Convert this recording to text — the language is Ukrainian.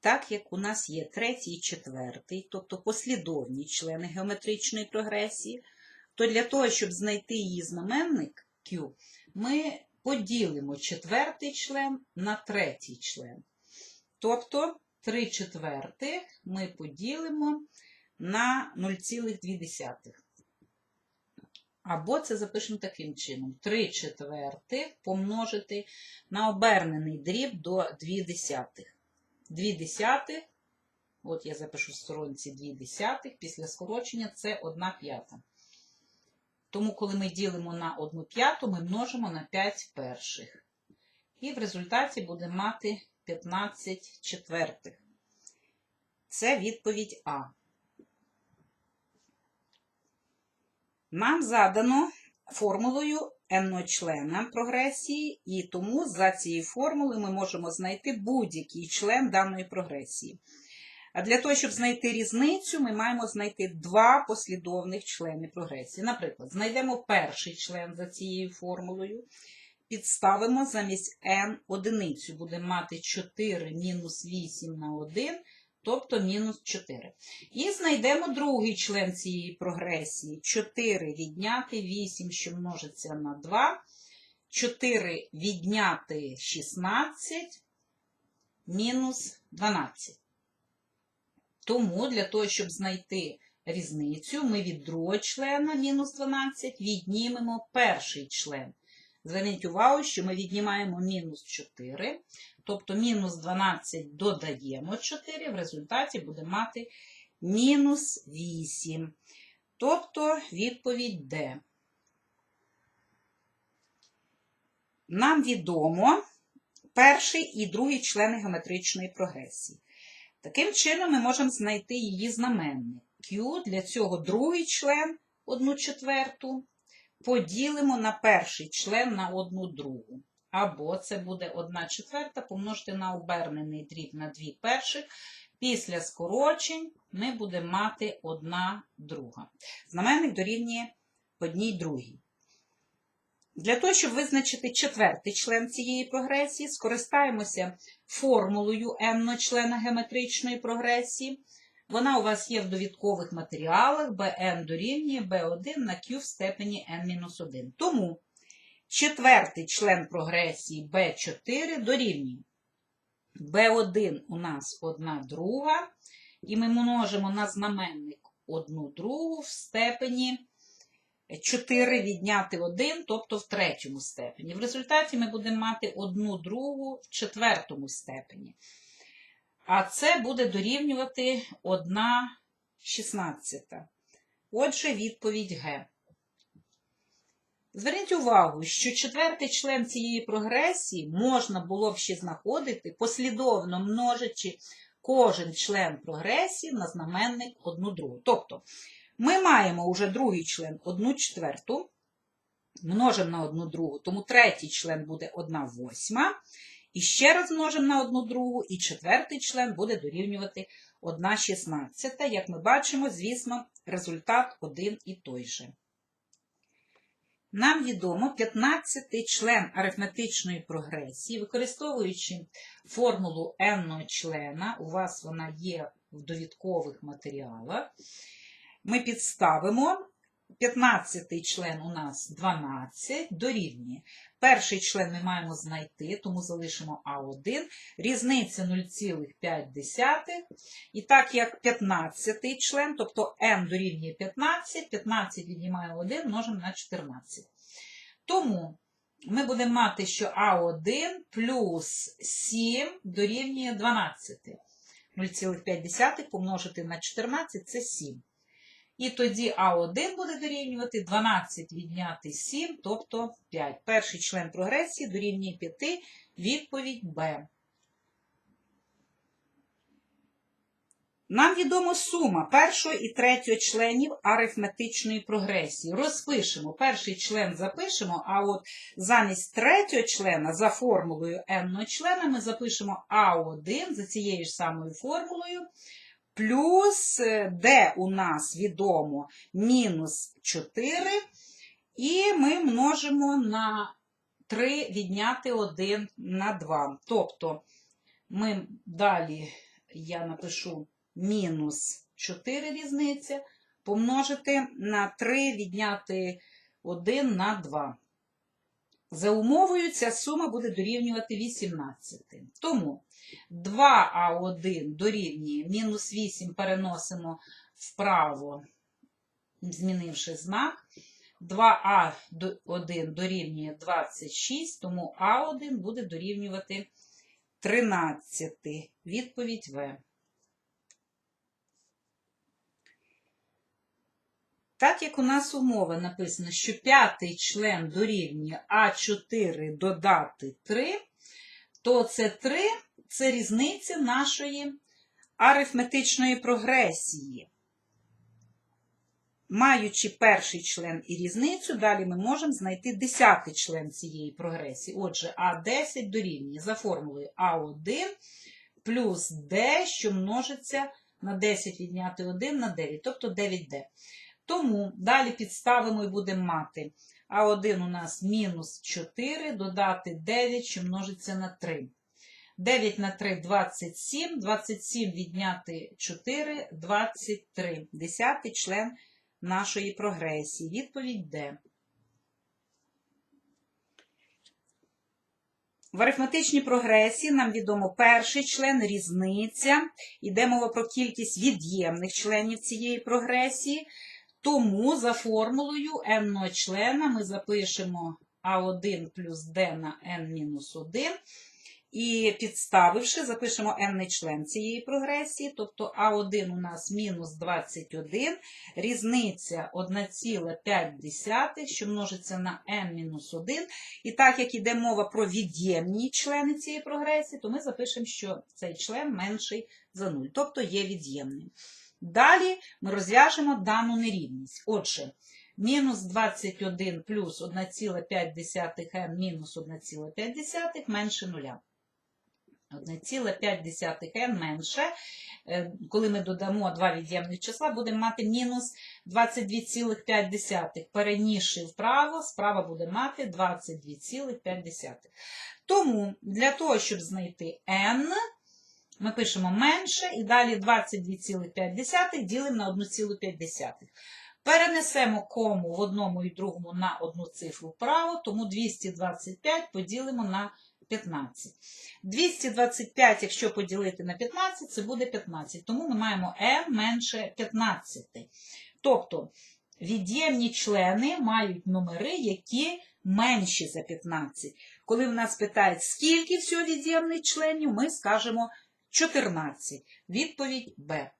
так як у нас є третій і четвертий, тобто послідовні члени геометричної прогресії, то для того, щоб знайти її знаменник Q, ми поділимо четвертий член на третій член. Тобто 3 четвертих ми поділимо на 0,2. Або це запишемо таким чином: 3 четвертих помножити на обернений дріб до 2 десятих. 2 десятих, от я запишу в сторонці 2 десятих, після скорочення це 1 п'ята. Тому, коли ми ділимо на 1 п'яту, ми множимо на 5 перших. І в результаті будемо мати 15 четвертих. Це відповідь А. Нам задано формулою n члена прогресії, і тому за цією формулою ми можемо знайти будь-який член даної прогресії. А для того, щоб знайти різницю, ми маємо знайти два послідовних члени прогресії. Наприклад, знайдемо перший член за цією формулою, підставимо замість n одиницю, будемо мати 4 мінус 8 на 1, тобто мінус 4. І знайдемо другий член цієї прогресії. 4 відняти 8, що множиться на 2. 4 відняти 16 мінус 12. Тому для того, щоб знайти різницю, ми від другого члена мінус 12 віднімемо перший член. Зверніть увагу, що ми віднімаємо мінус 4, тобто мінус 12 додаємо 4, в результаті буде мати мінус 8. Тобто відповідь Д. Нам відомо перший і другий члени геометричної прогресії. Таким чином, ми можемо знайти її знаменник. Q для цього другий член 1 четверту поділимо на перший член на 1 другу. Або це буде 1 четверта помножити на обернений дріб на 2 перших. Після скорочень ми будемо мати 1 друга. Знаменник дорівнює 1 другій. Для того, щоб визначити четвертий член цієї прогресії, скористаємося формулою n члена геометричної прогресії. Вона у вас є в довідкових матеріалах bn дорівнює b1 на q в степені n-1. Тому четвертий член прогресії b4 дорівнює b1 у нас 1 друга, і ми множимо на знаменник 1 другу в степені 4 відняти 1, тобто в третьому степені. В результаті ми будемо мати 1 другу в четвертому степені. А це буде дорівнювати 1 шістнадцята. Отже, відповідь Г. Зверніть увагу, що четвертий член цієї прогресії можна було б ще знаходити, послідовно множачи кожен член прогресії на знаменник 1 другу. Тобто, ми маємо вже другий член 1 четверту, множимо на 1 другу, тому третій член буде 1 восьма. І ще раз множимо на 1 другу, і четвертий член буде дорівнювати 1 шістнадцята. Як ми бачимо, звісно, результат один і той же. Нам відомо 15-й член арифметичної прогресії, використовуючи формулу n члена, у вас вона є в довідкових матеріалах, ми підставимо 15 член у нас 12 дорівнює. Перший член ми маємо знайти, тому залишимо А1. Різниця 0,5. І так як 15 член, тобто n дорівнює 15, 15 віднімає 1, множимо на 14. Тому ми будемо мати, що А1 плюс 7 дорівнює 12. 0,5 помножити на 14 це 7. І тоді А1 буде дорівнювати 12 відняти 7, тобто 5. Перший член прогресії дорівнює 5, відповідь Б. Нам відома сума першого і третього членів арифметичної прогресії. Розпишемо. Перший член запишемо, а от замість третього члена за формулою n члена ми запишемо А1 за цією ж самою формулою плюс d у нас відомо мінус 4, і ми множимо на 3 відняти 1 на 2. Тобто ми далі я напишу мінус 4 різниця, помножити на 3, відняти 1 на 2. За умовою ця сума буде дорівнювати 18. Тому 2а1 дорівнює мінус 8 переносимо вправо, змінивши знак. 2а1 дорівнює 26, тому а1 буде дорівнювати 13. Відповідь В. Так як у нас умова написано, що п'ятий член дорівнює А4 додати 3, то це 3 це різниця нашої арифметичної прогресії. Маючи перший член і різницю, далі ми можемо знайти десятий член цієї прогресії. Отже, А10 дорівнює за формулою А1 плюс D, що множиться на 10 відняти 1 на 9, тобто 9D. Тому далі підставимо і будемо мати А1 у нас мінус 4, додати 9, що множиться на 3. 9 на 3 – 27, 27 відняти 4 – 23. Десятий член нашої прогресії. Відповідь Д. В арифметичній прогресії нам відомо перший член, різниця. Йде мова про кількість від'ємних членів цієї прогресії. Тому за формулою n члена ми запишемо А1 плюс d на n-1. І підставивши, запишемо n член цієї прогресії, тобто А1 у нас мінус 21, різниця 1,5, що множиться на n-1. І так як іде мова про від'ємні члени цієї прогресії, то ми запишемо, що цей член менший за 0, тобто є від'ємним. Далі ми розв'яжемо дану нерівність. Отже, мінус 21 плюс 1,5n мінус 1,5 менше 0. 1,5n менше. Е, Коли ми додамо два від'ємних числа, будемо мати мінус 22,5. Перенісши вправо, справа буде мати 22,5. Тому для того, щоб знайти n, ми пишемо менше і далі 22,5 ділимо на 1,5. Перенесемо кому в одному і другому на одну цифру вправо, тому 225 поділимо на 15. 225, якщо поділити на 15, це буде 15. Тому ми маємо m менше 15. Тобто від'ємні члени мають номери, які менші за 15. Коли в нас питають, скільки всього від'ємних членів, ми скажемо 14. Відповідь Б.